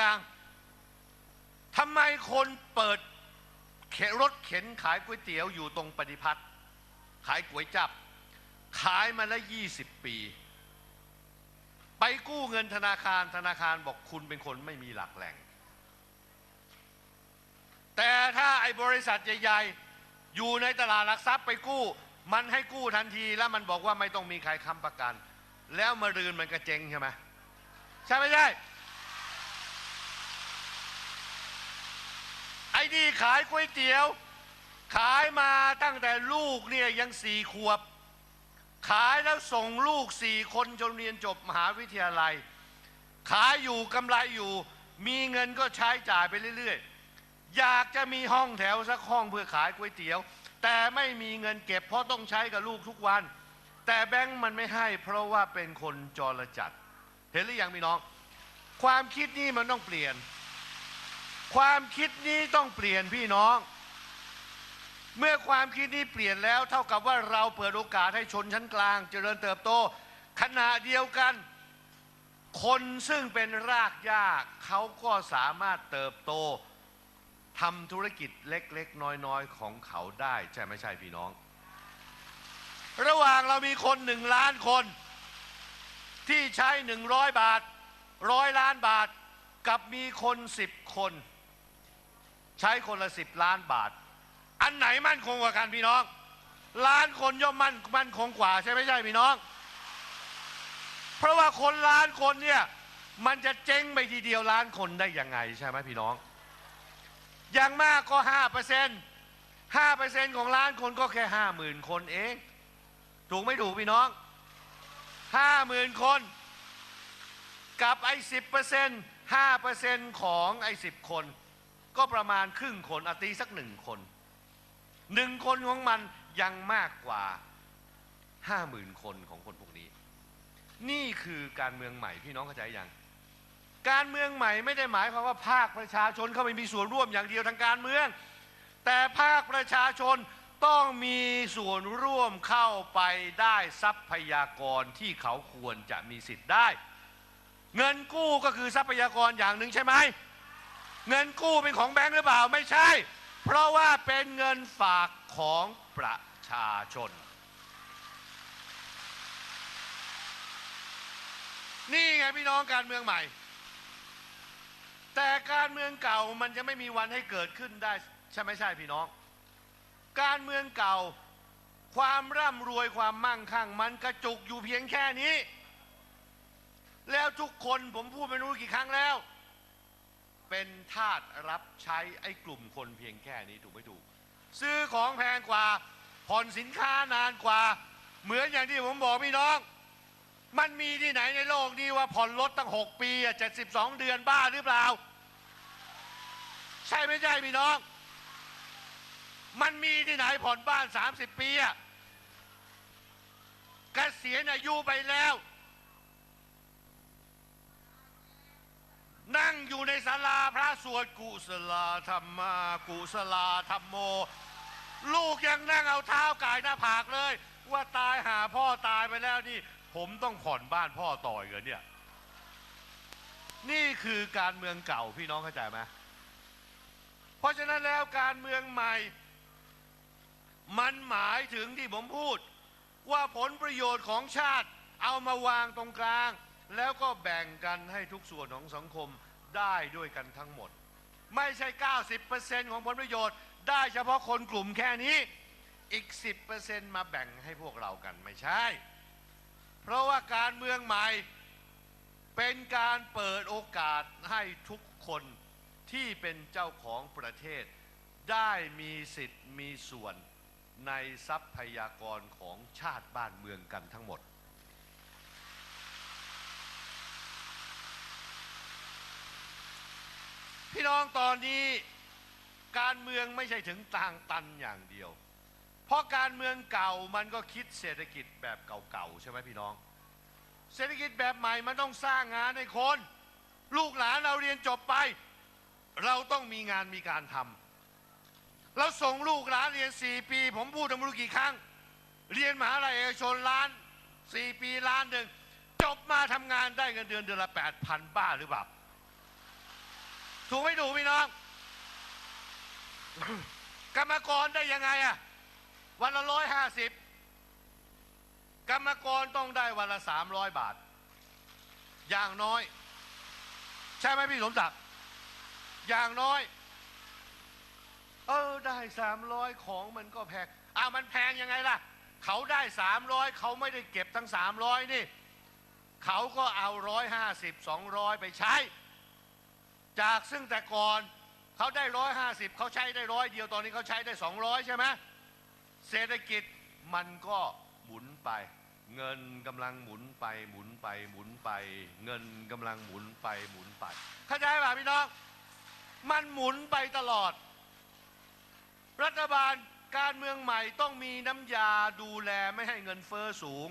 อย่างทำไมคนเปิดเข็นรถเข็นขายก๋วยเตี๋ยวอยู่ตรงปฏิพัฒน์ขายก๋วยจับ ขายมาแล้วยี่สิบปี ไปกู้เงินธนาคารธนาคารบอกคุณเป็นคนไม่มีหลักแหล่ง แต่ถ้าไอ้บริษัทใหญ่ๆ อยู่ในตลาดหลักทรัพย์ไปกู้ มันให้กู้ทันทีแล้วมันบอกว่าไม่ต้องมีใครค้ำประกัน แล้วมารืนมันกระเจงใช่ไหมใช่ไม่ใช่ อ้นี่ขายก๋วยเตี๋ยว ขายมาตั้งแต่ลูกเนี่ยยังสี่ขวบ ขายแล้วส่งลูกสี่คนจนเรียนจบมหาวิทยาลัย ขายอยู่กำไรอยู่ มีเงินก็ใช้จ่ายไปเรื่อยๆ อยากจะมีห้องแถวสักห้องเพื่อขายก๋วยเตี๋ยว แต่ไม่มีเงินเก็บเพราะต้องใช้กับลูกทุกวัน แต่แบงค์มันไม่ให้เพราะว่าเป็นคนจรจัด เห็นหรือยังพี่น้อง ความคิดนี้มันต้องเปลี่ยน ความคิดนี้ต้องเปลี่ยนพี่น้อง เมื่อความคิดนี้เปลี่ยนแล้ว เท่ากับว่าเราเปิดโอกาสให้ชนชั้นกลาง เจริญเติบโต ขณะเดียวกัน คนซึ่งเป็นรากหญ้าเขาก็สามารถเติบโตทำธุรกิจเล็กๆ น้อยๆ ของเขาได้ใช่ไม่ใช่พี่น้อง ระหว่างเรามีคนหนึ่งล้านคน ที่ใช้หนึ่งร้อยบาทร้อยล้านบาท กับมีคนสิบคน ใช้คนละสิบล้านบาท อันไหนมั่นคงกว่ากันพี่น้อง ล้านคนย่อมมั่นมั่นคงกว่าใช่ไม่ใช่พี่น้อง เพราะว่าคนล้านคนเนี่ยมันจะเจ๊งไปทีเดียวล้านคนได้ยังไงใช่ไหมพี่น้อง อย่างมากก็ห้าเปอร์เซ็นต์ห้าเปอร์เซ็นต์ของล้านคนก็แค่ห้าหมื่นคนเอง ถูกไม่ถูกพี่น้องห้าหมื่นคน กับไอ้สิบเปอร์เซ็นต์ห้าเปอร์เซ็นต์ของไอ้สิบคน ก็ประมาณครึ่งคนอตีสักหนึ่งคนหนึ่งคนของมันยังมากกว่าห้าหมื่นคนของคนพวกนี้ นี่คือการเมืองใหม่พี่น้องเข้าใจยังการเมืองใหม่ไม่ได้หมายความว่าภาคประชาชนเข้าไปมีส่วนร่วมอย่างเดียวทางการเมือง แต่ภาคประชาชนต้องมีส่วนร่วมเข้าไปได้ทรัพยากรที่เขาควรจะมีสิทธิ์ได้ เงินกู้ก็คือทรัพยากรอย่างหนึ่งใช่ไหม เงินกู้เป็นของแบงค์หรือเปล่าไม่ใช่ เพราะว่าเป็นเงินฝากของประชาชน นี่ไงพี่น้องการเมืองใหม่ แต่การเมืองเก่ามันจะไม่มีวันให้เกิดขึ้นได้ ใช่ไม่ใช่พี่น้อง การเมืองเก่า ความร่ำรวยความมั่งคั่ง มันกระจุกอยู่เพียงแค่นี้ แล้วทุกคนผมพูดไม่รู้กี่ครั้งแล้ว เป็นทาสรับใช้ไอ้กลุ่มคนเพียงแค่นี้ถูกไม่ถูก ซื้อของแพงกว่าผ่อนสินค้านานกว่า เหมือนอย่างที่ผมบอกพี่น้อง มันมีที่ไหนในโลกนี้ว่าผ่อนรถตั้ง 6 ปีอะ72เดือนบ้าหรือเปล่า ใช่ไม่ใช่พี่น้อง มันมีที่ไหนผ่อนบ้าน 30 ปีอะเกษียณอายุไปแล้ว นั่งอยู่ในศาลาพระ สวดกุศลาธรรมากุศลาธรรมโม ลูกยังนั่งเอาเท้ากายหน้าผากเลย ว่าตายหาพ่อตายไปแล้วนี่ ผมต้องผ่อนบ้านพ่อต่อยกันเนี่ย นี่คือการเมืองเก่าพี่น้องเข้าใจไหมเพราะฉะนั้นแล้วการเมืองใหม่ มันหมายถึงที่ผมพูด ว่าผลประโยชน์ของชาติเอามาวางตรงกลาง แล้วก็แบ่งกันให้ทุกส่วนของสังคม ได้ด้วยกันทั้งหมด ไม่ใช่ 90%ของผลประโยชน์ ได้เฉพาะคนกลุ่มแค่นี้อีก 10%มาแบ่งให้พวกเรากันไม่ใช่ เพราะว่าการเมืองใหม่เป็นการเปิดโอกาสให้ทุกคนที่เป็นเจ้าของประเทศ ได้มีสิทธิ์มีส่วนในทรัพยากรของชาติบ้านเมืองกันทั้งหมด พี่น้องตอนนี้การเมืองไม่ใช่ถึงทางตันอย่างเดียว เพราะการเมืองเก่ามันก็คิดเศรษฐกิจแบบเก่าๆใช่ไหมพี่น้อง เศรษฐกิจแบบใหม่มันต้องสร้างงานให้คน ลูกหลานเราเรียนจบไป เราต้องมีงานมีการทำเราส่งลูกหลานเรียน 4 ปี ผมพูดไม่รู้กี่ครั้ง เรียนมหาลัยเอกชนล้าน 4 ปีล้านหนึ่งจบมาทำงานได้เงินเดือนเดือนละ8,000บ้าหรือเปล่า ถูกไม่ถูกพี่น้อง กรรมกรได้ยังไงอะวันละร้อยห้าสิบกรรมกรต้องได้วันละสามร้อยบาท อย่างน้อย ใช่ไหมพี่สมศักดิ์อย่างน้อย เออได้สามร้อยของมันก็แพงอ้าวมันแพงยังไงล่ะ เขาได้สามร้อยเขาไม่ได้เก็บทั้งสามร้อยนี่ เขาก็เอาร้อยห้าสิบสองร้อยไปใช้ จากซึ่งแต่ก่อนเขาได้ร้อยห้าสิบเขาใช้ได้ร้อยเดียวตอนนี้เขาใช้ได้สองร้อยใช่ไหมเศรษฐกิจมันก็หมุนไป เงินกำลังหมุนไปหมุนไปหมุนไป เงินกำลังหมุนไปหมุนไปเข้าใจป่ะพี่น้อง มันหมุนไปตลอด รัฐบาลการเมืองใหม่ต้องมีน้ำยาดูแลไม่ให้เงินเฟอ้อสูง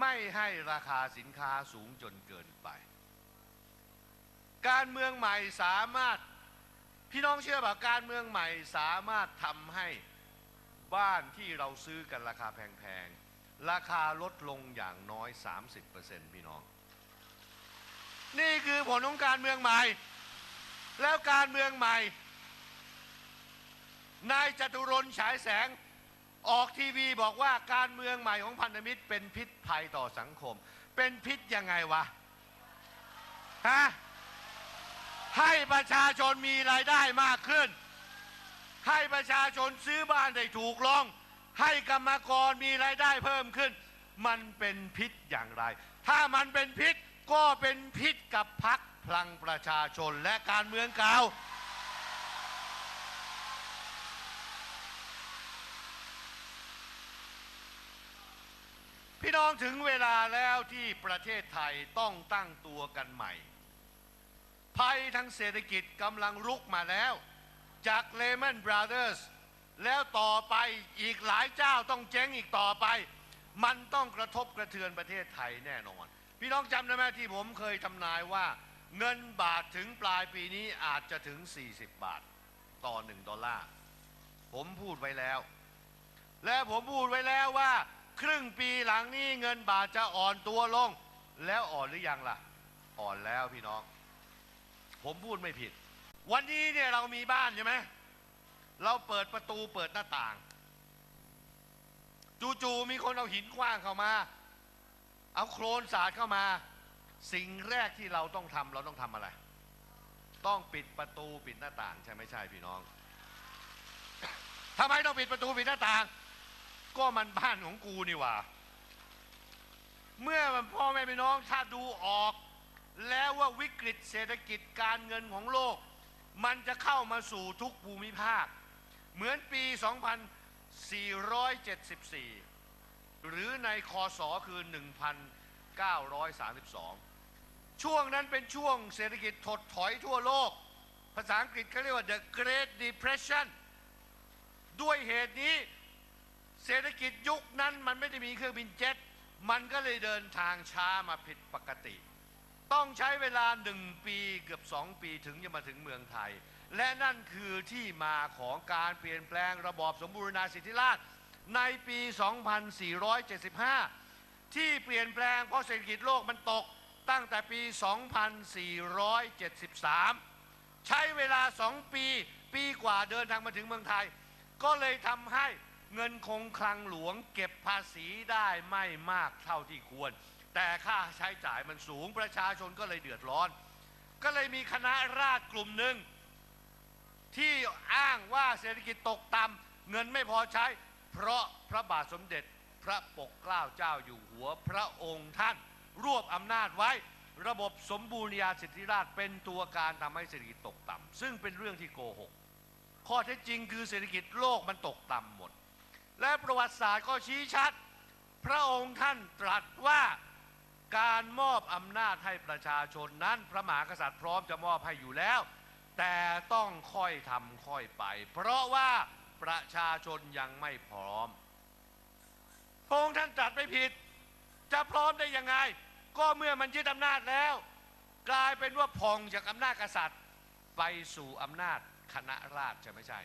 ไม่ให้ราคาสินค้าสูงจนเกินไป การเมืองใหม่สามารถพี่น้องเชื่อป่ะการเมืองใหม่สามารถทำให้บ้านที่เราซื้อกันราคาแพงๆ ราคาลดลงอย่างน้อย 30%พี่น้อง นี่คือผลของการเมืองใหม่ แล้วการเมืองใหม่ นายจตุรนฉายแสงออกทีวีบอกว่าการเมืองใหม่ของพันธมิตรเป็นพิษภัยต่อสังคม เป็นพิษยังไงวะฮะ ให้ประชาชนมีรายได้มากขึ้น ให้ประชาชนซื้อบ้านได้ถูกลง ให้กรรมกรมีรายได้เพิ่มขึ้น มันเป็นพิษอย่างไร ถ้ามันเป็นพิษก็เป็นพิษกับพักพลังประชาชนและการเมืองเก่าพี่น้องถึงเวลาแล้วที่ประเทศไทยต้องตั้งตัวกันใหม่ ภัยทางเศรษฐกิจกำลังรุกมาแล้ว จาก Lehman Brothers แล้วต่อไปอีกหลายเจ้าต้องเจ๊งอีกต่อไป มันต้องกระทบกระเทือนประเทศไทยแน่นอน พี่น้องจำได้ไหมที่ผมเคยทำนายว่า เงินบาทถึงปลายปีนี้อาจจะถึง 40 บาท ต่อ 1 ดอลลาร์ ผมพูดไว้แล้ว และผมพูดไว้แล้วว่า ครึ่งปีหลังนี้เงินบาทจะอ่อนตัวลง แล้วอ่อนหรือยังล่ะ อ่อนแล้วพี่น้อง ผมพูดไม่ผิด วันนี้เนี่ยเรามีบ้านใช่ไหมเราเปิดประตูเปิดหน้าต่าง จู่ๆมีคนเอาหินกว้างเข้ามา เอาโครนสาดเข้ามา สิ่งแรกที่เราต้องทำเราต้องทำอะไร ต้องปิดประตูปิดหน้าต่าง ใช่ไม่ใช่พี่น้องทำไมต้องปิดประตูปิดหน้าต่าง ก็มันบ้านของกูนี่หว่า เมื่อพ่อแม่พี่น้องถ้าดูออก แล้วว่าวิกฤตเศรษฐกิจการเงินของโลก มันจะเข้ามาสู่ทุกภูมิภาค เหมือนปี 2474 หรือในคศคือ 1932 ช่วงนั้นเป็นช่วงเศรษฐกิจถดถอยทั่วโลก ภาษาอังกฤษเขาเรียกว่า the Great Depression ด้วยเหตุนี้เศรษฐกิจยุคนั้นมันไม่ได้มีเครื่องบินเจ็ต มันก็เลยเดินทางช้ามาผิดปกติ ต้องใช้เวลาหนึ่งปีเกือบสองปีถึงจะมาถึงเมืองไทย และนั่นคือที่มาของการเปลี่ยนแปลงระบอบสมบูรณาสิทธิราชในปี 2475 ที่เปลี่ยนแปลงเพราะเศรษฐกิจโลกมันตกตั้งแต่ปี 2473 ใช้เวลาสองปี ปีกว่าเดินทางมาถึงเมืองไทย ก็เลยทำให้เงินคงคลังหลวงเก็บภาษีได้ไม่มากเท่าที่ควร แต่ค่าใช้จ่ายมันสูงประชาชนก็เลยเดือดร้อน ก็เลยมีคณะราษฎรกลุ่มหนึ่งที่อ้างว่าเศรษฐกิจตกต่ำเงินไม่พอใช้ เพราะพระบาทสมเด็จพระปกเกล้าเจ้าอยู่หัวพระองค์ท่าน รวบอำนาจไว้ ระบบสมบูรณาสิทธิราชเป็นตัวการทำให้เศรษฐกิจตกต่ำซึ่งเป็นเรื่องที่โกหกข้อเท็จจริงคือเศรษฐกิจโลกมันตกต่ำหมด และประวัติศาสตร์ก็ชี้ชัด พระองค์ท่านตรัสว่า อำนาจให้ประชาชนนั้น พระมหากษัตริย์พร้อมจะมอบให้อยู่แล้ว แต่ต้องค่อยทำค่อยไป เพราะว่าประชาชนยังไม่พร้อมพระองค์ท่านตรัสไม่ผิด จะพร้อมได้ยังไง ก็เมื่อมันยึดอำนาจแล้ว กลายเป็นว่าพองจากอำนาจกษัตริย์ไปสู่อำนาจคณะราษฎรใช่ไม่ใช่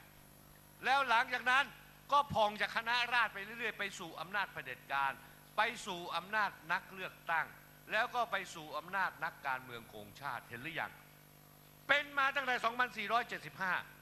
แล้วหลังจากนั้นก็พองจากคณะราษฎรไปเรื่อยๆ ไปสู่อำนาจเผด็จการ ไปสู่อำนาจนักเลือกตั้ง แล้วก็ไปสู่อำนาจนักการเมืองโกงชาติเห็นหรือยังเเป็นมาตั้งแต่ 2475